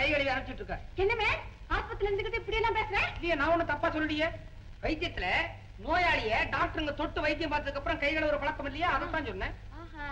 கை கழுவி அனுப்பிச்சிட்டு இருக்காரு என்னமே ஆஸ்பத்திரியில இருந்துகிட்டு இப்படி எல்லாம் பேசுறேன் இல்லையே நான் ஒண்ணு தப்பா சொல்லியே வைத்தியத்துல நோயாளிய டாக்டருங்க தொட்டு வைத்தியம் பார்த்ததுக்கு அப்புறம் கை கழுவுற பழக்கம் இல்லையா? அதான் சொன்னேன். ஆஹா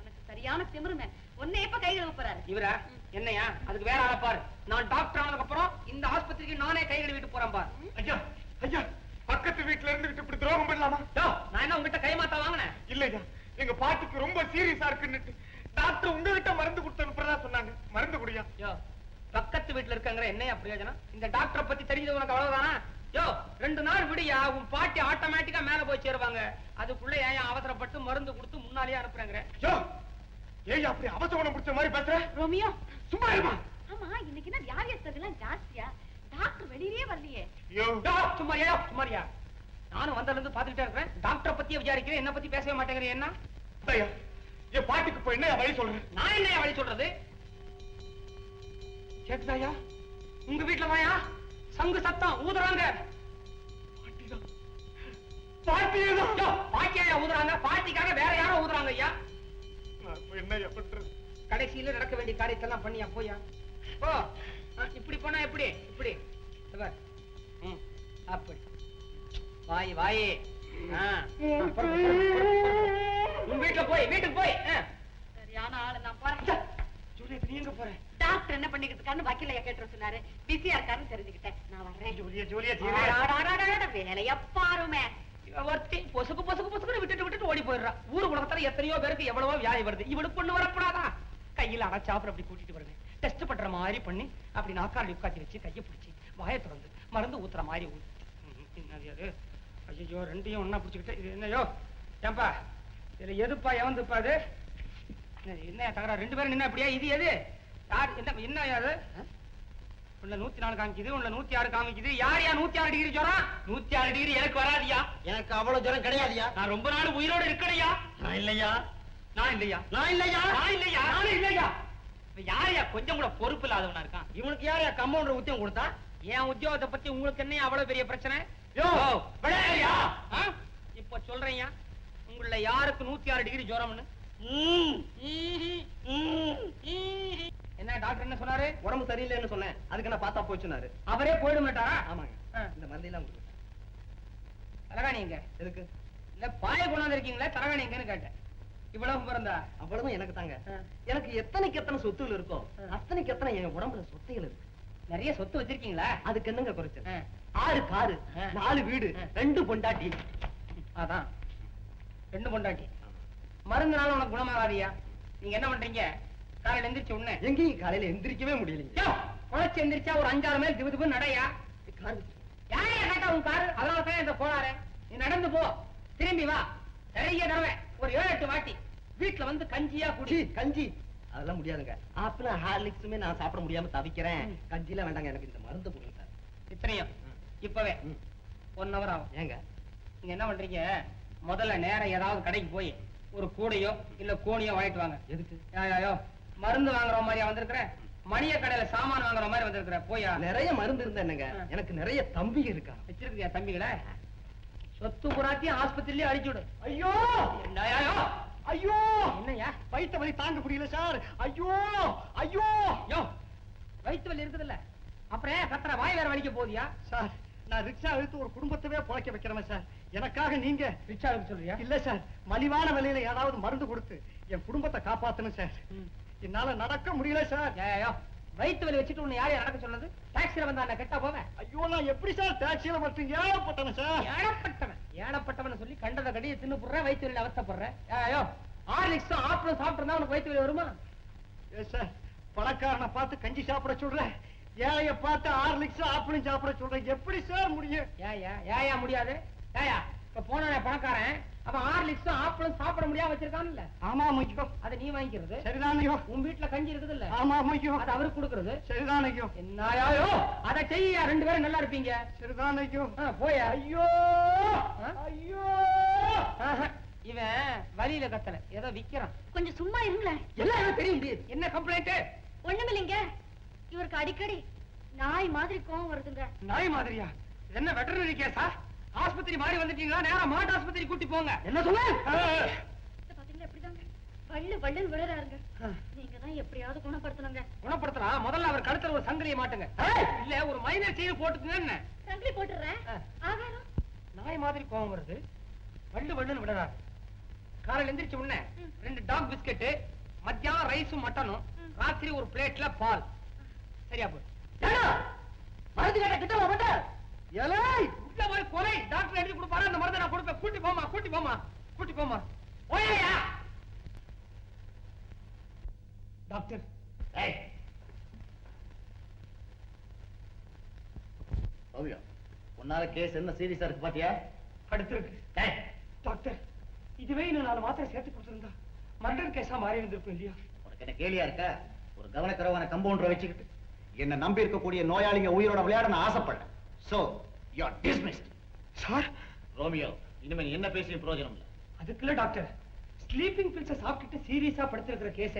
உனக்கு சரியான திமிருமே உன்னை எப்ப கை கழுவ போறாரு? இவரா? என்னையா? அதுக்கு வேற ஆளை பாரு. நான் டாக்டர் ஆனதுக்கு அப்புறம் இந்த ஆஸ்பத்திரிக்கு நானே கை கழுவிட்டு போறேன் பாரு. ஐயா ஐயா பக்கத்து வீட்டுல இருந்துகிட்டு இப்படி துரோகம் பண்ணலாமா? யோ, நான் என்ன உங்ககிட்ட கை மாத்தா வாங்கினேன் இல்லையா எங்க பாட்டிக்கு ரொம்ப சீரியஸா இருக்குன்னுட்டு டாக்டர் உங்ககிட்ட மருந்து கொடுத்து அனுப்புறதா சொன்னாங்க. மருந்து குடியா? யோ பக்கத்து வீட்டுல இருக்கங்கிற என்னையா பிரயோஜனம்? இந்த டாக்டரை பத்தி தெரிஞ்சது உனக்கு அவ்வளவுதானா? யோ ரெண்டு நாள் விடியா உன் பாட்டி ஆட்டோமேட்டிக்கா மேல போய் சேருவாங்க. அதுக்குள்ள ஏன் அவசரப்பட்டு மருந்து கொடுத்து முன்னாலேயே அனுப்புறேங்கிற? யோ ஏய் அப்படி அவசரம் பிடிச்ச மாதிரி பேசுற? ரோமியோ. சும்மா இருமா. ஆமா இன்னைக்கு என்ன வியாதியஸ்தர்கள் எல்லாம் ஜாஸ்தியா? டாக்டர் வெளியிலே வரலையே. யோ. யோ, சும்மாரியா சும்மாரியா. நானும் வந்ததுல இருந்து பாத்துக்கிட்டே இருக்கிறேன். டாக்டரை பத்தியே விசாரிக்கிறேன். என்ன பத்தி பேசவே மாட்டேங்கிறேன் என்ன? என் பாட்டிக்கு இப்ப என்ன வழி சொல்றேன் நான் என்னையா வழி சொல்றது? கேக்குதாயா? உங்க வீட்டுல வாயா? சங்கு சத்தம் ஊதுறாங்க. பாட்டியா ஊதுறாங்க? பாட்டிக்காக வேற யாரோ ஊதுறாங்க ஐயா? என்ன பண்றது கடைசியில நடக்க வேண்டிய காரியத்தெல்லாம் பண்ணியா போயா? போ. ஆ, இப்படி போனா எப்படி? இப்படி. இத பார். ம், அப்படி. வாய் வாயே. உன் வீட்டுல போய் வீட்டுக்கு போய். சரியான ஆளு நான் போறேன் நீ எங்க போற? டாக்டர் என்ன பண்ணிக்கிட்டு வக்கீலையா கேட்டு சொன்னாரு. பிஸியா இருக்காருன்னு தெரிஞ்சுக்கிட்டேன். நான் வர்றேன். வேலைய பாருமே ஒருத்தி பொசுக்கு பொசுக்கு பொசுக்குன்னு விட்டுட்டு விட்டுட்டு ஓடி போயிடுறா. ஊரு உலகத்துல எத்தனையோ பேருக்கு எவ்வளவோ வியாதி வருது. இவளுக்கு ஒண்ணு வரக்கூடாதா? கையில அடைச்சாப்புற அப்படி கூட்டிட்டு வருவேன் டெஸ்ட் பண்ற மாதிரி பண்ணி அப்படி நாக்காளி உட்காந்து வச்சு கையை பிடிச்சி வாயை திறந்து மருந்து ஊத்துற மாதிரி ஊத்து என்னது அது? ஐயோ ரெண்டையும் ஒண்ணா பிடிச்சிக்கிட்டு இது என்னையோ? ஏன்பா இதுல எதுப்பா எவந்துப்பா அது? என்ன தகரா ரெண்டு பேரும் நின்னா அப்படியா இது எது? யார் என்ன என்ன அது? உள்ள நூத்தி நாலு காமிக்குது உள்ள நூத்தி ஆறு காமிக்குது. யார் யா நூத்தி ஆறு டிகிரி ஜுரம்? நூத்தி ஆறு டிகிரி எனக்கு வராதியா? எனக்கு அவ்வளவு ஜுரம் கிடையாதுயா? நான் ரொம்ப நாள் உயிரோட இருக்கணையா நான் இல்லையா? நான் இல்லையா? நான் இல்லையா? நான் இல்லையா? நானும் இல்லையா? யாரையா கொஞ்சம் கூட பொறுப்பு இல்லாதவனா இருக்கான்? இவனுக்கு யாரையா கம்பவுண்டர் உத்தியம் கொடுத்தா? என் உத்தியோகத்தை பத்தி உங்களுக்கு என்ன அவ்வளவு பெரிய பிரச்சனை? இப்ப சொல்றேன்யா உங்கள யாருக்கு நூத்தி ஆறு டிகிரி ஜுரம்னு. என்ன டாக்டர் என்ன சொன்னாரு? உடம்பு சரியில்லைன்னு சொன்னேன். அதுக்கு என்ன பார்த்தா போச்சுனாரு அவரே போயிட மாட்டாரா? ஆமாங்க. இந்த மருந்தெல்லாம். தலகாணி எங்க? எதுக்கு? இல்ல பாய கொண்டாந்து இருக்கீங்களா தலகாணி எங்கன்னு கேட்டேன். இவ்வளவு பிறந்தா? அவ்வளவுதான் எனக்கு தாங்க. எனக்கு எத்தனைக்கு எத்தனை சொத்துகள் இருக்கோ. அத்தனைக்கு எத்தனை என் உடம்புல சொத்தைகள் இருக்கு. நிறைய சொத்து வச்சிருக்கீங்களா? அதுக்கு என்னங்க குறைச்சல்? ஆ. ஆறு காரு. நாலு வீடு. ரெண்டு பொண்டாட்டி. அதான். ரெண்டு பொண்டாட்டி. மருந்துனால உனக்கு குணமாகாதியா? நீங்க என்ன பண்றீங்க? காலையில எந்திரிச்ச உடனே எங்கேயும் காலையில எந்திரிக்கவே முடியலைங்க யோ, குழைச்சு எந்திரிச்சா ஒரு அஞ்சாறு மைல் திபு நடையா? யாரையா கேட்டா உன் காரு? அதனால தான் இந்த போனாரு நீ நடந்து போ. திரும்பி வா. நிறைய தடவை ஒரு ஏழு எட்டு வாட்டி. வீட்டுல வந்து கஞ்சியா குடி. கஞ்சி. அதெல்லாம் முடியாதுங்க. ஆப்பிள் ஹார்லிக்ஸுமே நான் சாப்பிட முடியாம தவிக்கிறேன். கஞ்சிலாம் வேண்டாங்க எனக்கு இந்த மருந்து கொடுங்க சார். இத்தனையும். இப்பவே. ஒன் ஹவர் ஆகும். ஏங்க? நீங்க என்ன பண்றீங்க? முதல்ல நேரம் ஏதாவது கடைக்கு போய் ஒரு கூடையோ இல்ல கோணியோ வாங்கிட்டு வாங்க. எதுக்கு? மருந்து வாங்குற மாதிரியா வந்திருக்கிற மணிய கடையில சாமான் வாங்குற மாதிரி வந்திருக்கிற. போயா? நிறைய மருந்து இருந்தா என்னங்க. எனக்கு நிறைய தம்பி இருக்கா? வச்சிருக்கியா தம்பிகளை? சொத்து புறாத்தையும் ஆஸ்பத்திரியிலே அடிச்சு விடு ஐயோ? ஐயோ! என்னய்யா? வயித்த வலி தாங்க முடியல சார். ஐயோ! ஐயோ! யோ வயிற்று வலி இருக்குதுல்ல. அப்புறம் ஏன் கத்துற வாய் வேற வலிக்க போதியா சார் நான் ரிக்ஷா இழுத்து ஒரு குடும்பத்தவே பொழைக்க வைக்கிறேன் சார். எனக்காக நீங்க ரிக்ஷா சொல்றியா? இல்ல சார் மலிவான விலையில ஏதாவது மருந்து கொடுத்து என் குடும்பத்தை காப்பாத்தணும் சார். என்னால நடக்க முடியல சார். வயிற்று வலி வச்சுட்டு உன்னை யாரையா நடக்க சொன்னது? டாக்ஸில வந்தா நான் கெட்டா போவேன் ஐயோ நான் எப்படி சார் டாக்ஸியில மட்டும் ஏழப்பட்டேன் சார்? ஏழப்பட்டவன் ஏழப்பட்டவன் சொல்லி கண்டத கடியை தின்னு புடுறேன் வயிற்று வலியில அவஸ்தப்படுறேன் ஏய்யோ ஹார்லிக்ஸும் ஆப்பிளும் சாப்பிட்டு உனக்கு வயிற்று வலி வருமா? சார் பணக்காரனை பார்த்து கஞ்சி சாப்பிட சொல்றேன் ஏழைய பார்த்து ஹார்லிக்ஸ் ஆப்பிளும் சாப்பிட சொல்றேன் எப்படி சார் முடியும்? ஏயா ஏயா முடியாது. ஏயா இப்ப போனானே பணக்காரன். அவன் ஹார்லிக்ஸும் ஆப்பிளும் சாப்பிட முடியாம வச்சிருக்கான்ல. ஆமா ஐயோ அதை நீ வாங்கிக்கிறது. சரிதான் ஐயோ. உன் வீட்டுல கஞ்சி இருக்குது இல்ல ஆமா ஐயோ அது அவருக்கு கொடுக்கறது. சரிதான் ஐயோ. என்னையாயோ? அதை செய்ய ரெண்டு பேரும் நல்லா இருப்பீங்க. சரிதான் ஐயோ. போயா. ஐயோ? ஐயோ. இவன் வலியில கத்தல. ஏதோ விக்கிறான். கொஞ்சம் சும்மா இருங்களேன். எல்லாம் எனக்கு தெரியும் என்ன கம்ப்ளைண்ட் ஒண்ணுமில்லைங்க. இவருக்கு அடிக்கடி நாய் மாதிரி கோவம் வருதுங்க. நாய் மாதிரியா? என்ன வெட்டரனரி கேஸா ஆஸ்பத்திரி மாறி வந்துட்டீங்களா? நேரா மாட்டு ஆஸ்பத்திரி கூட்டி போங்க. என்ன சொல்ல வள்ளு வள்ளுன்னு விழுறாருங்க. நீங்க தான் எப்படியாவது குணப்படுத்தணுங்க. குணப்படுத்தலாம் முதல்ல அவர் கழுத்துல ஒரு சங்கிலியை மாட்டுங்க. இல்ல ஒரு மைனர் செயின் போட்டுக்குங்க என்ன? சங்கிலி போட்டுறேன். ஆகாரம்? நாய் மாதிரி கோவம் வருது. வண்டு வண்டுன்னு விடுறாரு காலையில எந்திரிச்ச உடனே. ரெண்டு டாக் பிஸ்கெட் மத்தியானம் ரைஸும் மட்டனும். ராத்திரி ஒரு பிளேட்ல பால். சரியா போய் மருந்து கேட்ட கிட்ட மாட்ட ஏலே உள்ள போய் கொலை! டாக்டர் எழுதி கொடுப்பாரு அந்த மருந்தை நான் கொடுப்பேன். கூட்டி போமா கூட்டி போமா கூட்டி போமா ஓய்யா! டாக்டர். ஓவியா உன்னால கேஸ் என்ன சீரியஸா இருக்கு பாத்தியா? அடுத்திருக்கு. டாக்டர் இதுவே இன்னும் நாலு மாத்திரை சேர்த்து கொடுத்துருந்தா மர்டர் கேஸா மாறி இருந்திருக்கும் இல்லையா? உனக்கு என்ன கேலியா இருக்கா? ஒரு கவனக்குறவான கம்பவுண்டரை வச்சுக்கிட்டு. என்ன நம்பி இருக்கக்கூடிய நோயாளிங்க உயிரோட விளையாட நான் ஆசைப்பட்டேன். So you are dismissed sir Romeo இனிமே நீ என்ன பேசியும் பிரயோஜனம் இல்ல. அதுக்குள்ள டாக்டர் ஸ்லீப்பிங் பில்ஸ சாப்பிட்டுட்டு சீரியஸா படுத்திருக்கிற கேஸ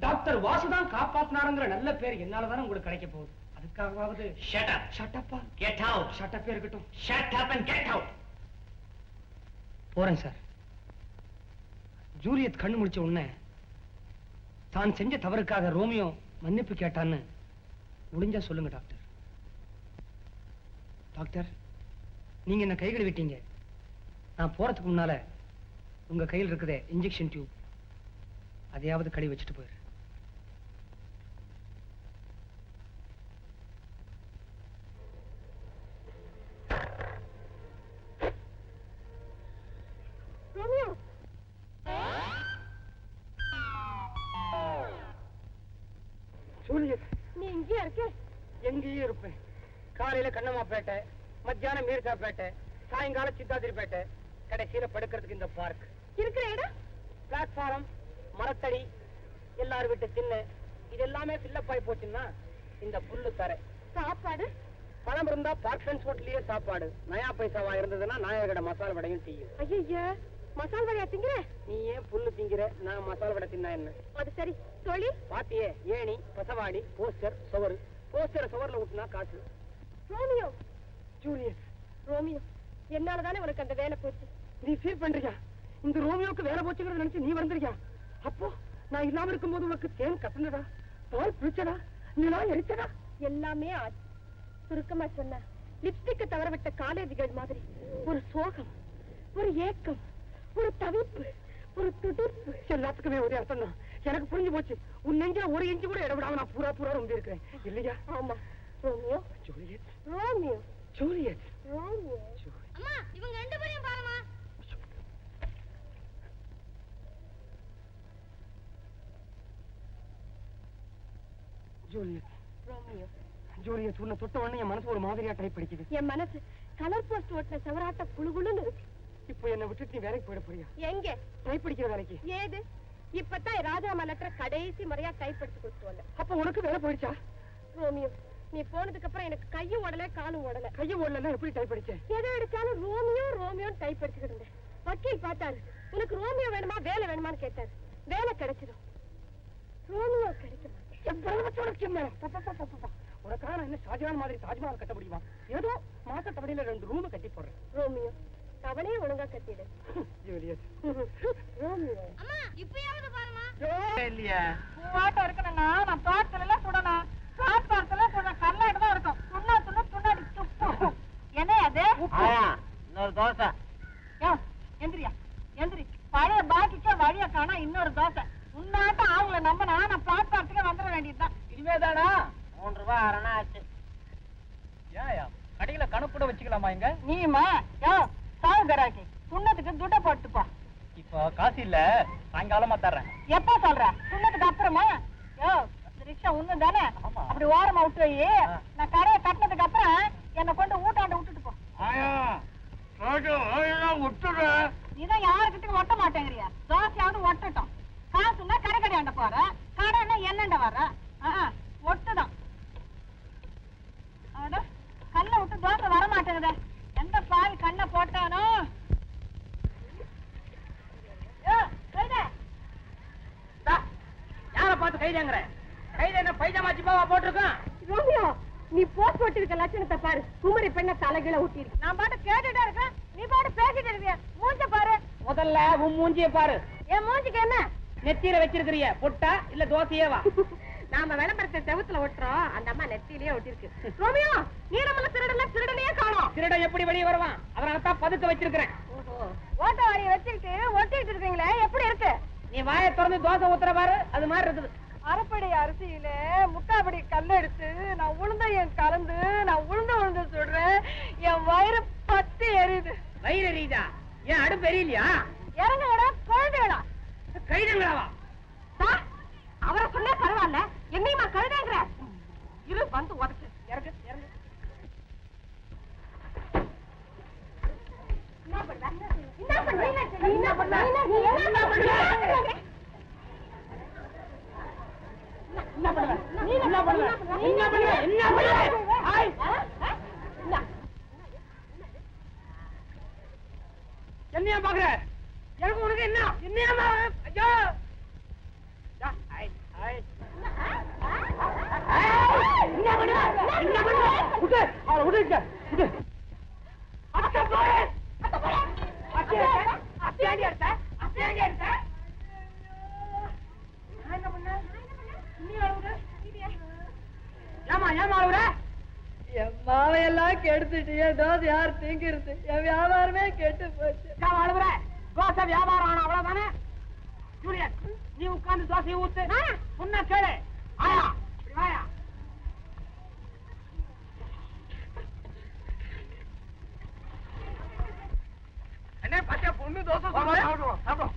டாக்டர் வாசுதான் காப்பாத்தினாருங்கிற நல்ல பேர் என்னால தானே உங்களுக்கு கிடைக்க போகுது. அதுக்காகவாவது ஷட் அப் ஷட் அப்பா கெட் அவுட் ஷட் அப்பே இருக்கட்டும். Shut up and get out போறேன் சார் ஜூலியட் கண்ணு முடிச்ச உடனே தான் செஞ்ச தவறுக்காக ரோமியோ மன்னிப்பு கேட்டான்னு முடிஞ்சா சொல்லுங்க டாக்டர். டாக்டர் நீங்க என்ன கைகள் விட்டீங்க? நான் போறதுக்கு முன்னால உங்க கையில் இருக்குதே இன்ஜெக்ஷன் டியூப் அதையாவது கழி வச்சுட்டு போயிரு. நீ இங்கேயா இருக்க? எங்கேயும் இருப்பேன். காலையில கண்ணம்மாப்பேட்டை மத்தியானம் மீர்காப்பேட்டை சாயங்காலம் சித்தாதிரிப்பேட்டை கடைசியில படுக்கிறதுக்கு இந்த பார்க் இருக்கிற இடம்? பிளாட்ஃபாரம் மரத்தடி எல்லார் வீட்டு திண்ணை இது எல்லாமே ஃபில்லப் ஆகி போச்சுன்னா இந்த புல்லு தரை. சாப்பாடு? பணம் இருந்தா பார்க்ஷன்ஸ் ஹோட்டல்லயே சாப்பாடு. நயா பைசாவா இருந்ததுன்னா நாயகட மசால் வடையும் டீயும் ஐயய்ய மசால் வடையா திங்கிற? நீ ஏன் புல்லு திங்கிற? நான் மசால் வடை தின்னா என்ன? அது சரி தொழில் பாத்தியே ஏணி பசவாடி போஸ்டர் சுவரு போஸ்டர் சுவர்ல விட்டுனா காசு. ரோமியோ. ஜூலியட் ரோமியோ என்னால தானே உனக்கு அந்த வேலை போச்சு? நீ ஃபீல் பண்றியா? இந்த ரோமியோக்கு வேலை போச்சுங்கிறத நினைச்சு நீ வந்திருக்கியா அப்போ நான் இல்லாம இருக்கும்போது உனக்கு தேன் கசந்ததா பால் பிடிச்சதா நிலா எரிச்சதா? எல்லாமே ஆச்சு. சுருக்கமா சொன்ன லிப்ஸ்டிக்க தவற விட்ட காலேஜ்கள் மாதிரி ஒரு சோகம் ஒரு ஏக்கம் ஒரு தவிப்பு ஒரு துடிப்பு. எல்லாத்துக்குமே ஒரே அர்த்தம் தான் எனக்கு புரிஞ்சு போச்சு. உன் நெஞ்சில ஒரு இன்ச்சு கூட இட விடாம நான் பூரா பூரா ரொம்ப இருக்கிறேன் இல்லையா? ஆமா. Romeo Juliet? Romeo. Juliet? Romeo. அம்மா இவங்க ரெண்டு பேரையும் பாருமா ஜூலியட். ரோமியோ. ஜூலியட் உன்னை தொட்ட உடனே என் மனசு ஒரு மாதிரியா டைப் படிக்குது என் மனசு கலர் போஸ்ட் ஓட்டின செவராட்ட குழுகுழுன்னு இருக்கு. இப்போ என்னை விட்டுட்டு நீ வேலைக்கு போயிட போறியா? எங்க? டைப் படிக்கிற வேலைக்கு. ஏது? இப்பதான் ராஜாமா லெட்டர் கடைசி முறையா டைப்படுத்தி கொடுத்து வந்தேன். அப்ப உனக்கு வேலை போயிடுச்சா? ரோமியோ நீ போனதுக்கு அப்புறம் எனக்கு கையும் ஓடல காலும் ஓடல. கையை ஓடலன்னா எப்படி டைப் படிச்ச எதை அடிச்சாலும் ரோமியோ ரோமியோ டைப் அடிச்சுக்கிட்டு இருந்தேன். வக்கீல் பார்த்தாரு. உனக்கு ரோமியோ வேணுமா வேலை வேணுமான்னு கேட்டாரு. வேலை கிடைச்சிடும். ரோமியோ கிடைக்க மாட்டேன் உனக்காக நான் என்ன ஷாஜகான் மாதிரி தாஜ்மஹால் கட்ட முடியுமா? ஏதோ மாசத்தபடியில ரெண்டு ரூம் கட்டி போடுறேன். ரோமியோ. அவனே ஒழுங்கா கட்டிடு. Juliet Romeo. அம்மா இப்பயாவது பாருமா இல்லையா. பூவாட்டம் இருக்கணும்னா நான் தோட்டத்துல எல்லாம் சுடணும் பிளாட்பாரத்துல கொஞ்சம் கல்லாட்டு தான் இருக்கும் துண்ணா துண்ணு துண்ணாடி துப்பு என்ன அது? இன்னொரு தோசை. எந்திரியா எந்திரி. பழைய பாக்கிக்கே வழிய காணா இன்னொரு தோசை. உன்னாட்டம் ஆளுங்களை நம்பினா நான் பிளாட்பாரத்துக்கு வந்துட வேண்டியதுதான். இனிமேதானா? மூன்று ரூபாய் அரணா ஆச்சு. ஏயா கடையில கணக்கு வச்சுக்கலாமா இங்க? நீமா யோ சாவு கராக்கி துண்ணத்துக்கு துட்ட போட்டுப்பா. இப்போ காசு இல்ல சாயங்காலமா தர்றேன். எப்ப சொல்ற? துண்ணத்துக்கு அப்புறமா? யோ ரிக்ஷா உன்னு தானே. அப்படி ஓரமா விட்டு வை. நான் கடையை கட்டினதுக்கு அப்புறம் என்னை கொண்டு ஊட்டாண்ட விட்டுட்டு நீதான் யாருக்கிட்டையும் ஒட்ட மாட்டேங்கிறியா. தோசையாவது ஒட்டட்டும். காசுன்னா கடை கடையாண்ட போற. கடைன்னா என்னண்ட வர ஒட்டுதான். அட, கல்லை விட்டு தோசை வர மாட்டேங்குதே. எந்த பால் கண்ணை போட்டானோ. யார பார்த்து கைதாங்கிற? கைது என்ன பைஜாமா ஜிப்பாவா போட்டிருக்கான்? ரோமியோ நீ போட்டு ஒட்டிருக்க லட்சணத்தை பாரு. குமரி பெண்ண தலைகீழ ஒட்டிருக்கு நான் பாட்டு கேட்டுட்டே இருக்கேன். நீ பாட்டு பேசிட்டு இருக்கிய. மூஞ்ச பாரு. முதல்ல உன் மூஞ்சிய பாரு. என் மூஞ்சிக்கு என்ன? நெத்தியில வச்சிருக்கிறிய. பொட்டா இல்ல தோசையேவா நாம விளம்பரத்தை செவுத்துல ஒட்டுறோம். அந்த அம்மா நெத்திலேயே ஒட்டிருக்கு ரோமியோ நீ நம்மள திருடல திருடனையே காணோம். திருடன் எப்படி வெளியே வருவான்? அதனால தான் பதுக்க வச்சிருக்கிறேன். ஓட்ட வாடிய வச்சுக்கிட்டு ஒட்டிட்டு இருக்கீங்களே. எப்படி இருக்கு? நீ வாயை திறந்து தோசை ஊத்துற பாரு. அது மாதிரி இருக்குது. அரைப்படி அரிசியில முக்காப்படி கல் எடுத்து நான் உளுந்தையும் கலந்து நான் உளுந்து உளுந்து சுடுறேன் என் வயிறு பத்தி எரியுது. வயிறு எரியுதா? ஏன் அடுப்பு எரியலையா? இறங்குடா குழந்தைகளா கைதங்களாவா சார் அவரை சொன்னா பரவாயில்ல. என்னையுமா கழுதேங்கிற? இரு வந்து உதச்சு இறங்கு இறங்கு. என்ன பண்ண? என்ன பண்ண? என்ன பண்ண? என்ன பண்ண? என்ன பண்ணுவ? நீ என்ன பண்ணுவ? என்ன பண்ணுவ? என்ன பண்ணுவ? ஆய் என்னையா பாக்குற எனக்கு உனக்கு என்ன? என்னையா? ஐயோ. என்ன பண்ணுவ? என்ன பண்ணுவ? விட்டு. அவளை விட்டு இங்க, விட்டு. அத்தை போய். அத்தை போய். அத்தை. எடுத்த அத்தை. அடி எடுத்த அத்தை அடி எடுத்த நான் என்ன பண்ண நீ அழுகுற ஏமா ஏமா அழுகுற என் மாவையெல்லாம் கெடுத்துட்டு என் தோசை யார் திங்கிறது? என் வியாபாரமே கெட்டு போச்சு. ஏமா அழுகுற தோசை வியாபாரம் ஆனா அவ்வளவுதானே? ஜூலியட் நீ உட்கார்ந்து தோசையை ஊத்து. சொன்ன கேளு. ஆயா வாயா. அண்ணே பச்சை பொண்ணு தோசை. சாப்பிடுவோம் சாப்பிடுவோம்.